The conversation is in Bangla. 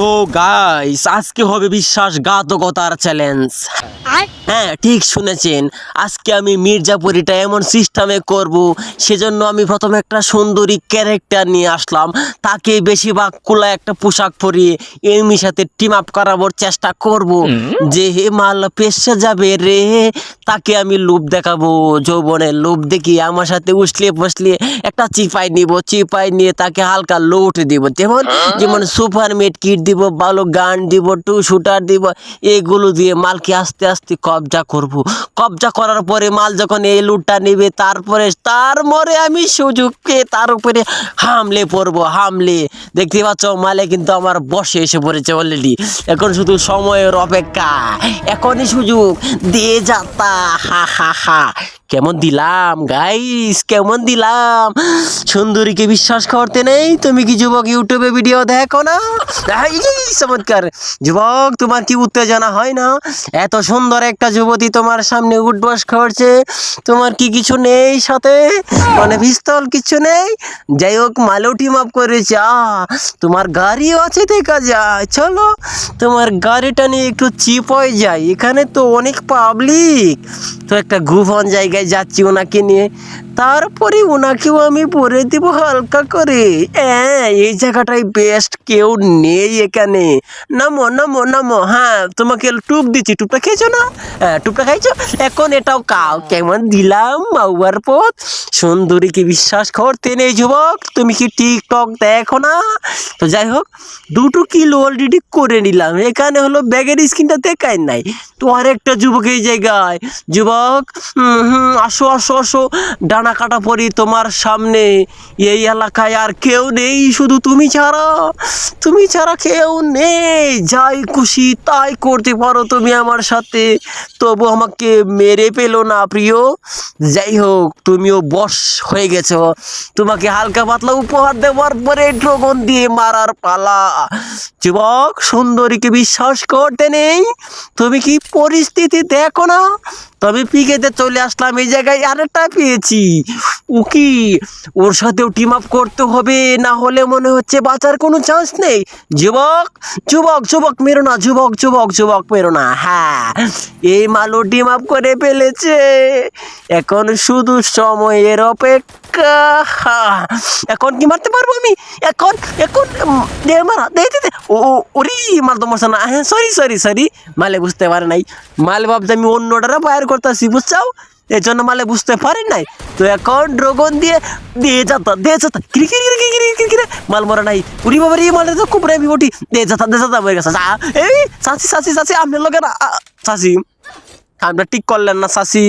ও গাইস আজকে হবে বিশ্বাসঘাতকতার চ্যালেঞ্জ হ্যাঁ ঠিক শুনেছেন। আজকে আমি মির্জাপুরিটা এমন সিস্টেমে করব সেজন্য আমি প্রথমে একটা সুন্দরী ক্যারেক্টার নিয়ে আসলাম। তাকে বেশিরভাগ খোলা একটা পোশাক পরিয়ে এমনি সাথে টিম আপ করাবার চেষ্টা করব। যে হে মাল পেশে যাবে রে তাকে আমি লোভ দেখাবো যৌবনের লোভ দেখিয়ে আমার সাথে উসলিয়ে ফসলিয়ে একটা চিপাই নিব। চিপাই নিয়ে তাকে হালকা লোট দিব। যেমন যেমন সুপার মেট কিট দিব, ভালো গান দিব টু শুটার দিব, এগুলো দিয়ে মালকে আস্তে আস্তে কবজা করব। কবজা করার পরে মাল যখন এই লুটটা নেবে, তারপরে তার মরে আমি সুযোগ পেয়ে তার উপরে হামলে পড়ব হামলে। দেখতে পাচ্ছ মালে কিন্তু আমার বসে এসে পড়েছে অলরেডি এখন শুধু সময়ের অপেক্ষা। এখনই সুযোগ। দিয়ে যাতা হা হা হা। কেমন দিলাম গাইস কেমন দিলাম? সুন্দরীকে বিশ্বাস করতে নেই? তুমি কি যুবক ইউটিউবে ভিডিও দেখো না? চমৎকার। যুবক তোমার কি উত্তেজনা হয় না? এত সুন্দর একটা যুবতী তোমার সামনে উঠবস করছে। তোমার কি কিছু নেই সাথে? মানে পিস্তল কিছু নেই? যাই হোক মালেও টিম আপ করেছে। আহ, তোমার গাড়িও আছে দেখা যায় চলো। তোমার গাড়িটা নিয়ে একটু চিপ হয়ে যায় এখানে তো অনেক পাবলিক তো একটা ঘুফন জায়গায় যাচ্ছি ওনাকে নিয়ে। তারপরে ওনাকেও আমি পরে দিব হালকা করে। হ্যাঁ এই জায়গাটাই বেস্ট কেউ নেই এখানে। নামো নামো নামো। হ্যাঁ তোমাকে টুপ দিচ্ছি। টুপটা খেয়েছো না? হ্যাঁ টুপটা খাইছো এখন এটাও কাও কেমন দিলাম মাউয়ার পথ সুন্দরীকে বিশ্বাস করতে নেই যুবক, তুমি কি টিকটক দেখো না? তো যাই হোক, দুটো কিলো অলরেডি করে নিলাম। এখানে হলো ব্যাগের স্ক্রিনটা দেখাই নাই। তো আরেকটা যুবক এই জায়গায়। যুবক হুম হুম, আসো আসো আসো। ডানা কাটা পরি তোমার সামনে। এই এলাকায় আর কেউ নেই, শুধু তুমি ছাড়া। তুমি ছাড়া কেউ নেই। যাই খুশি তাই করতে পারো তুমি আমার সাথে। তবু আমাকে মেরে পেল না প্রিয়। যাই হোক, তুমিও বশ হয়ে গেছো। তোমাকে হালকা পাতলা উপহার দেওয়ার পরে ড্রগন দিয়ে মারার পালা। যুবক সুন্দরীকে বিশ্বাস করতে নেই। তুমি কি পরিস্থিতি দেখো না? তবে পিকেতে চলে আসলাম, এই জায়গায় আরেকটা পেয়েছি। ও কি ওর সাথেও টিম আপ করতে হবে, না হলে মনে হচ্ছে বাঁচার কোনো চান্স নেই। যুবক যুবক যুবক মেরো না, যুবক যুবক যুবক মেরো না হ্যাঁ। এই মালও টিম আপ করে ফেলেছে। এখন শুধু সময়ের অপেক্ষা। এখন কি মারতে পারব আমি? এখন এখন দে মারা, দে দে দে। ও ওরে মার তো হ্যাঁ সরি সরি সরি মালে বুঝতে পারে নাই। মালে ভাবছে আমি অন্যটারা ফায়ার করতেছি, বুঝছাও? এই জন্য মালে বুঝতে পারি নাই। তো এখন ড্রগন দিয়ে দিয়ে যাতা দিয়ে যাতা। কিরি কিরি কিরি কিরি কিরি মাল মরে নাই। উড়ি বাবা রে মালে তো খুব রেমি বটি দিয়ে যাতা দিয়ে যাতা হয়ে গেছে। এই, সাসি সাসি সাসি, আপনার লোকের চাষি আমরা ঠিক করলেন না চাষি